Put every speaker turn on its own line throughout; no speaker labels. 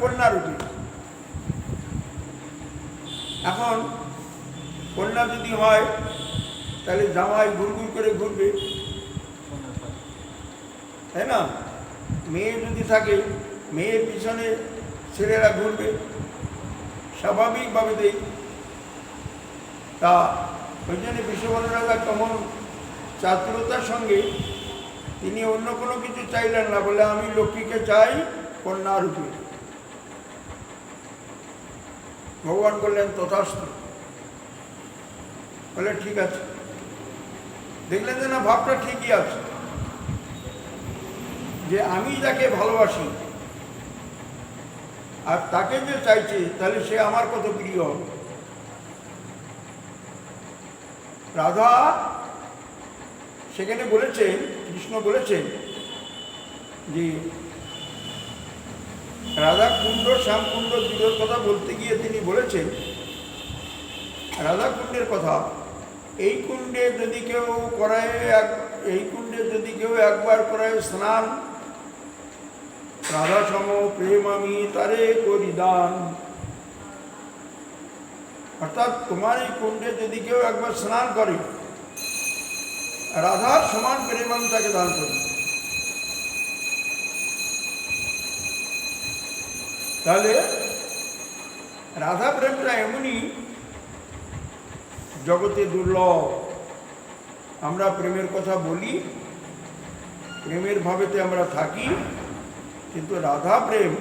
কন্যা রূপে এখন কন্যা যদি হয়, তাহলে জামাই ঘুরঘুর করে ঘুরবে। তাই না? মেয়ে যদি থাকে, মেয়ের পিছনে ছেলেরা ঘুরবে। স্বাভাবিকভাবেতেই তা ওই জন্য বিশ্ববন রাজা কেমন চাতুরতার সঙ্গে তিনি অন্য কোনো কিছু চাইলেন না, বলে আমি লক্ষ্মীকে চাই কন্যা রূপে ভগবান বললেন, তথাস্তু। বলে, ঠিক আছে। দেখলেন যে না, ভাবটা ঠিকই আছে। যে আমি যাকে ভালোবাসি, আর তাকে যে চাইছে, তাহলে সে আমার কত প্রিয় হবে। রাধা সেখানে বলেছেন, কৃষ্ণ বলেছেন যে রাধা কুণ্ড শ্যামকুণ্ড দুটোর কথা বলতে গিয়ে তিনি বলেছেন, রাধা কুণ্ডের কথা, এই কুণ্ডে যদি কেউ করায় এক, এই কুণ্ডে যদি কেউ একবার করায় স্নান, রাধা সম প্রেম আমি তারে করি দান। অর্থাৎ তোমার এই কুণ্ডে যদি কেউ একবার স্নান করে, রাধার সমান প্রেম আমি তাকে দান করি। তাহলে রাধা প্রেমটা এমনই জগতে দুর্লভ। আমরা প্রেমের কথা বলি, প্রেমের ভাবেতে আমরা থাকি, কিন্তু রাধা প্রেম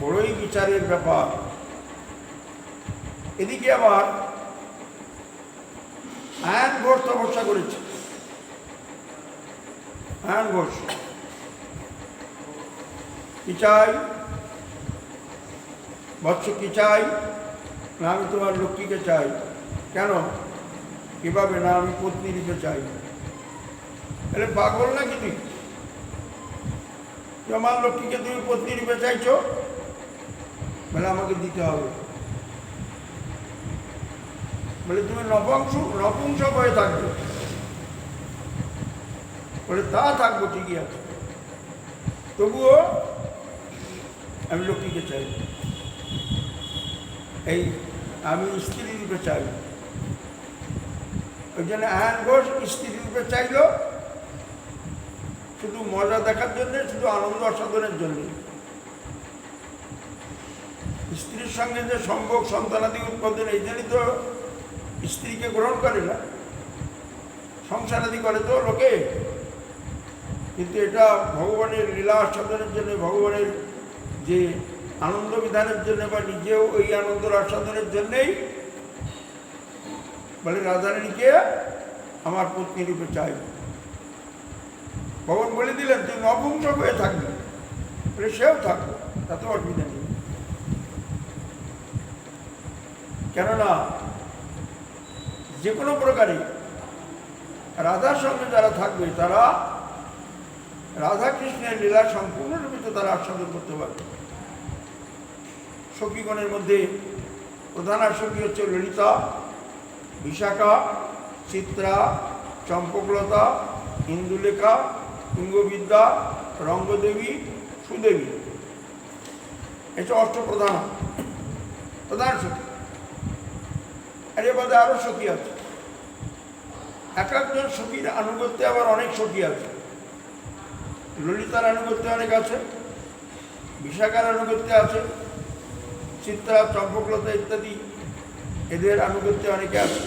বড়ই বিচারের ব্যাপার। এদিকে আবার আয়ন ঘোষ তপস্যা করেছে। আয়ন ঘোষ কি চাই? বৎস কি চাই? না, আমি তোমার লক্ষ্মীকে চাই। কেন? কীভাবে? না, আমি পত্নী রূপে চাই। তাহলে পাগল নাকি তুই? আমার লক্ষ্মীকে তুমি পত্নী রূপে চাইছো? বলে, আমাকে দিতে হবে। বলে, তুমি নপংস, নপুংসক হয়ে থাকবে। বলে, তা থাকব, ঠিকই আছে। তবুও আমি লক্ষ্মীকে চাই। এই, আমি স্ত্রী রূপে চাই। ওই জন্য আয়ন ঘোষ স্ত্রী রূপে চাইল। শুধু মজা দেখার জন্যে, শুধু আনন্দ আস্বাদনের জন্যে। স্ত্রীর সঙ্গে যে সম্ভব সন্তানাদি উৎপাদন এই জন্যই তো স্ত্রীকে গ্রহণ করে না। সংসারাদি করে তো লোকে। কিন্তু এটা ভগবানের লীলা আস্বাদনের জন্য, ভগবানের যে আনন্দ বিধানের জন্য বা নিজেও ওই আনন্দ আস্বাদনের জন্যেই বলে রাজারানীকে আমার পত্নী রূপে চাই। ভগবান বলে দিলেন, তুই নপুংসক হয়ে থাকবে। বলে, সেও থাকবে তাতে অসুবিধা নেই। কেননা যে কোনো প্রকারে রাজার সঙ্গে যারা থাকবে, তারা রাধা কৃষ্ণের লীলা সম্পূর্ণরূপে তো তারা আস্বাদন করতে পারবে। সখীগণের মধ্যে প্রধান আসক্তি হচ্ছে ললিতা, বিশাখা, চিত্রা, চম্পকলতা, ইন্দুলেখা, তুঙ্গবিদ্যা, রঙ্গদেবী, সুদেবী। এটা অষ্টপ্রধান প্রধান সখী। আর এর বাদে আরও সখী আছে। এক একজন সখীর আনুগত্যে আবার অনেক সখী আছে। ললিতার আনুগত্যে অনেক আছে, বিশাখার আনুগত্যে আছে, চিত্রা, চম্পকলতা ইত্যাদি এদের আনুগত্যে অনেকে আছে।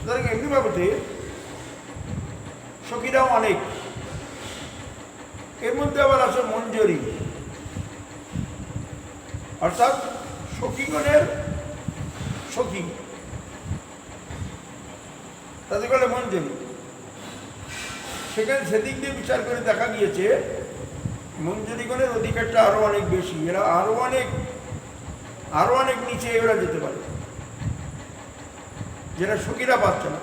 সুতরাং এমনি বাবদে সখীরাও অনেক। এর মধ্যে আবার আছে মঞ্জরি। অর্থাৎ সখীগণের সখী। তাদের বলে মঞ্জরি। সেখানে সেদিক দিয়ে বিচার করে দেখা গিয়েছে, মঞ্জুরিগণের অধিকারটা আরও অনেক বেশি। এরা আরও অনেক আরও অনেক নিচে এরা যেতে পারে। যেটা সখীরা পাচ্ছে না।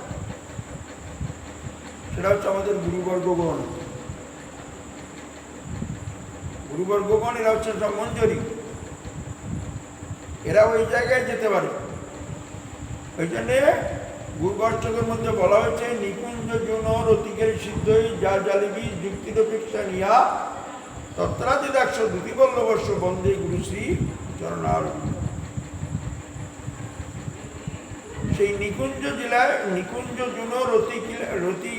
সেটা হচ্ছে আমাদের গুরুবর্গগণ। গুরুবর্গগণ, এরা হচ্ছে সব মঞ্জুরি। এরা ওই জায়গায় যেতে পারে। ওই জন্যে গুরুবর্ষকের মধ্যে বলা হয়েছে নিকুঞ্জ সিদ্ধই যা নিয়া বন্দে চরণার সেই নিকুঞ্জ জেলায় নিকুঞ্জ জুন রতি রতি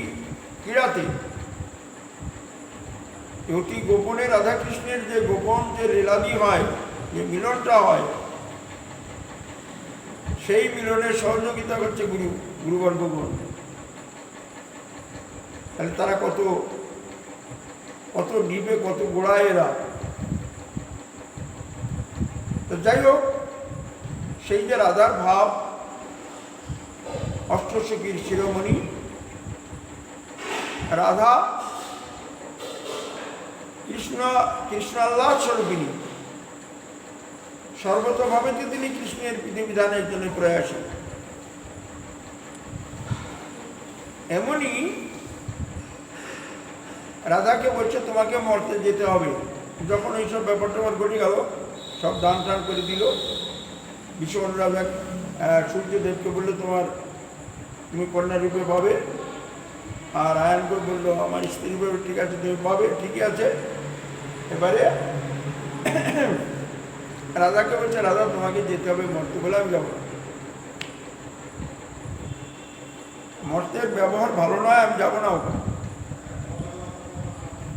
অতি গোপনে রাধাকৃষ্ণের যে গোপন যে রেলাদি হয়, যে মিলনটা হয়, সেই মিলনে সহযোগিতা করছে গুরু গুরুবর্গগণ। তাহলে তারা কত কত নিবে কত গোড়ায় এরা? তো যাই হোক, সেই যে রাধার ভাব অষ্টসখীর শিরোমণি, রাধা, কৃষ্ণ কৃষ্ণ আল্লাহ স্বরূপিনী সর্বতভাবে যে তিনি কৃষ্ণের বিধিবিধানের জন্য প্রয়াসী। এমনই রাধাকে বলছে, তোমাকে মরতে যেতে হবে। যখন এইসব ব্যাপার ট্যাপার ঘটে গেল, সব দান টান করে দিল। ভীষণ রাজা সূর্যদেবকে বলল, তোমার, তুমি কন্যা রূপে পাবে। আর আয়নকে বলল, আমার স্ত্রী রূপে ঠিক আছে, তুমি পাবে, ঠিকই আছে। এবারে রাধাকে বলছে, রাধা, তোমাকে যেতে হবে মরতে বলে আমি যাব। মর্তের ব্যবহার ভালো নয়, আমি যাব না ওখানে।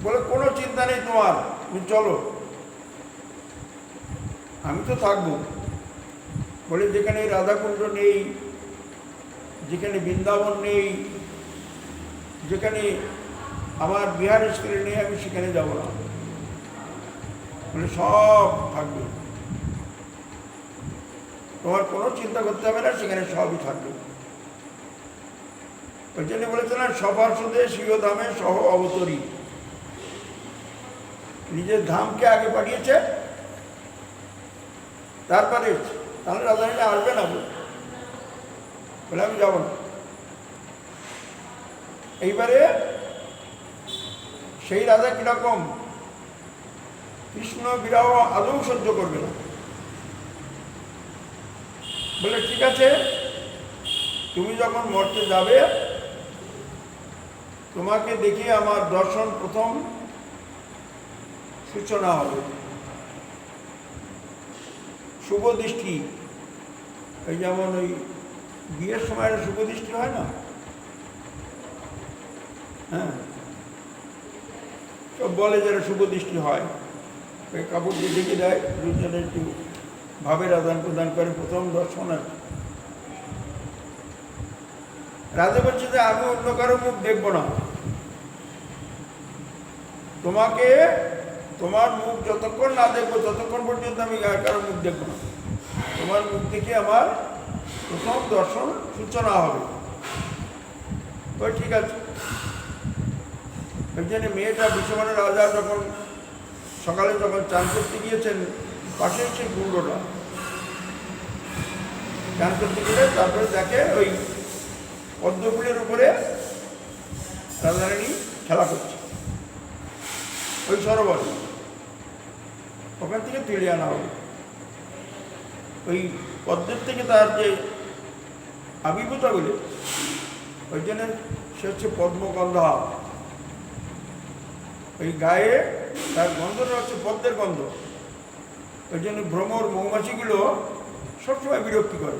বলে, কোনো চিন্তা নেই তোমার। তুমি চলো। আমি তো থাকব। বলে, যেখানে রাধাকুণ্ড নেই, যেখানে বৃন্দাবন নেই, যেখানে আমার বিহার স্কুলে নেই, আমি সেখানে যাব না। বলে, সব থাকবে। তোমার কোনো চিন্তা করতে হবে না, সেখানে সবই থাকবে। ওই জন্য বলেছিলেন সপার্শ্বদে স্বীয় ধামে সহ অবতরী। নিজের ধামকে আগে পাঠিয়েছে তারপরে তাহলে রাজা রাজধানীটা আসবে না বলে আমি যাব না। এইবারে সেই রাজা কীরকম? কৃষ্ণ বিরাহ আদৌ সহ্য করবে না। বলে, ঠিক আছে, তুমি যখন মরতে যাবে, তোমাকে দেখে আমার দর্শন প্রথম সূচনা হবে। শুভ দৃষ্টি, এই যেমন ওই বিয়ের সময় শুভ দৃষ্টি হয় না? হ্যাঁ। সব বলে যারা শুভ দৃষ্টি হয়। ওই কাপড় ঢেকে দেয়, দুজনে একটু ভাবের আদান প্রদান করে, প্রথম দর্শন আর রাজা বলছে যে, আমি অন্য কারও মুখ দেখব না। তোমাকে তোমার মুখ যতক্ষণ না দেখব, ততক্ষণ পর্যন্ত আমি কারও মুখ দেখব না। তোমার মুখ দেখে আমার প্রথম দর্শন সূচনা হবে। ওই ঠিক আছে। ওই জন্য মেয়েটা বিশ্বমানের রাজা যখন সকালে যখন চান করতে গিয়েছেন পাশেই সেই কুণ্ডটা চান করতে গেলে তারপরে দেখে ওই পদ্মফুলের উপরে রাধারানী খেলা করছে। ওই সরোবর। ওখান থেকে তুলে আনা হবে ওই পদ্মের থেকে তার যে আবির্ভূতগুলি ওই জন্য সে হচ্ছে পদ্মগন্ধা। ওই গায়ে তার গন্ধটা হচ্ছে পদ্মের গন্ধ। ওই জন্য ভ্রমর মৌমাছিগুলো সবসময় বিরক্তি করে।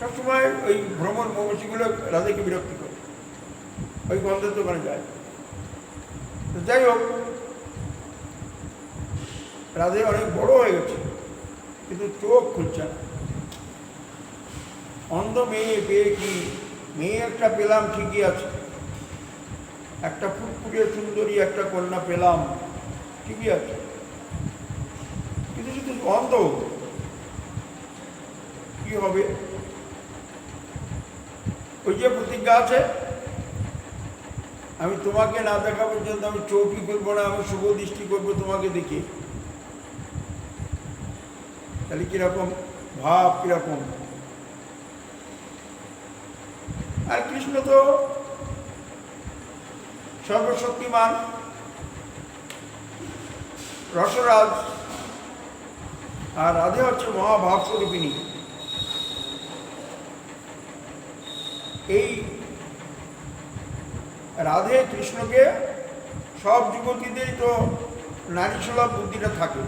সবসময় ওই ভ্রমর মৌমাছিগুলো রাজাকে বিরক্তি করে। ওই গন্ধের দোকানে যায়। যাই হোক রাধে অনেক বড় হয়ে গেছে। কিন্তু চোখ খুলছে না। অন্ধ মেয়ে পেয়ে কি মেয়ে একটা পেলাম ঠিকই আছে। একটা ফুটফুটে সুন্দরী একটা কন্যা পেলাম ঠিকই আছে। কিন্তু শুধু অন্ধ। কি হবে? ওই যে প্রতিজ্ঞা আছে, আমি তোমাকে না দেখা পর্যন্ত আমি চৌকি করব না, আমি শুভ দৃষ্টি করব তোমাকে দেখে। তাহলে কীরকম ভাব, কীরকম? আর কৃষ্ণ তো সর্বশক্তিমান, রসরাজ, আর রাধে হচ্ছে মহাভাব স্বরূপিনী এই রাধে কৃষ্ণকে সব যুবতীদেরই তো নারী সুলভ বুদ্ধিটা থাকে।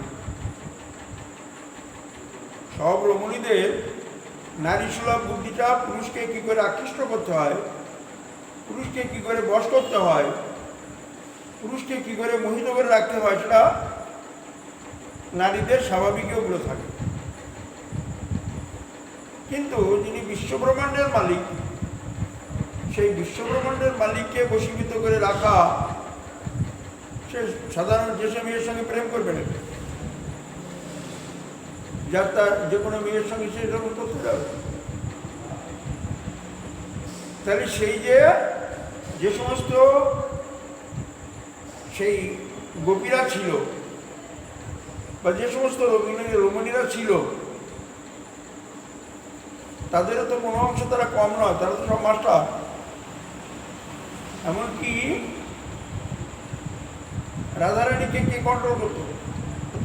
সব রমণীদের নারী সুলভ বুদ্ধিটা পুরুষকে কি করে আকৃষ্ট করতে হয়? পুরুষকে কি করে বশ করতে হয়? পুরুষকে কি করে মোহিত করে রাখতে হয় সেটা নারীদের স্বাভাবিক ওগুলো থাকে। কিন্তু যিনি বিশ্বব্রহ্মাণ্ডের মালিক, সেই বিশ্বব্রহ্মাণ্ডের মালিককে বশীভূত করে রাখা সে সাধারণ যে সঙ্গে প্রেম করবে না। যার তার যে কোনো মেয়ের সঙ্গে সে এরকম করতে যাবে তাহলে সেই যে যে সমস্ত সেই গোপীরা ছিল, বা যে সমস্ত রমণী রমণীরা ছিল, তাদেরও তো কোনো অংশ তারা কম নয়, তারা তো সব মাস্টার। এমনকি রাধারানীকে কে কন্ট্রোল করতো?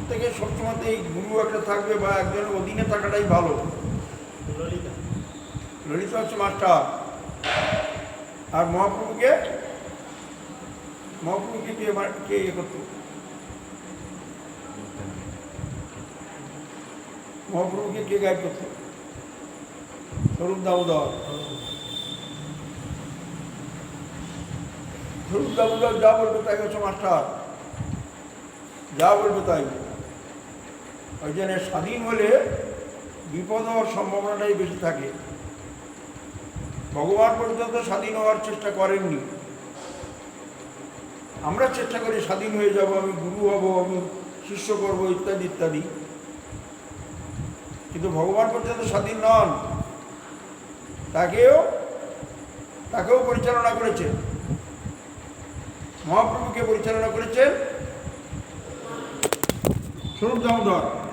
প্রত্যেকে সবসময় এই গুরু একটা থাকবে বা একজনের অধীনে থাকাটাই ভালো।
ললিতা।
ললিতা হচ্ছে মাস্টার। আর মহাপ্রভুকে? মহাপ্রভুকে কে কে ইয়ে করতো? মহাপ্রভুকে কে গাইড করতো? স্বরূপ দামোদর। স্বরূপ দামোদর যা বলবে তাই হচ্ছে মাস্টার। যা বলবে তাই। ওই স্বাধীন হলে বিপদ হওয়ার সম্ভাবনাটাই বেশি থাকে। ভগবান পর্যন্ত স্বাধীন হওয়ার চেষ্টা করেননি। আমরা চেষ্টা করি স্বাধীন হয়ে যাব, আমি গুরু হব, আমি শিষ্য করব, ইত্যাদি ইত্যাদি। কিন্তু ভগবান পর্যন্ত স্বাধীন নন। তাকেও তাকেও পরিচালনা করেছেন। মহাপ্রভুকে পরিচালনা করেছেন স্বরূপ দামোদর।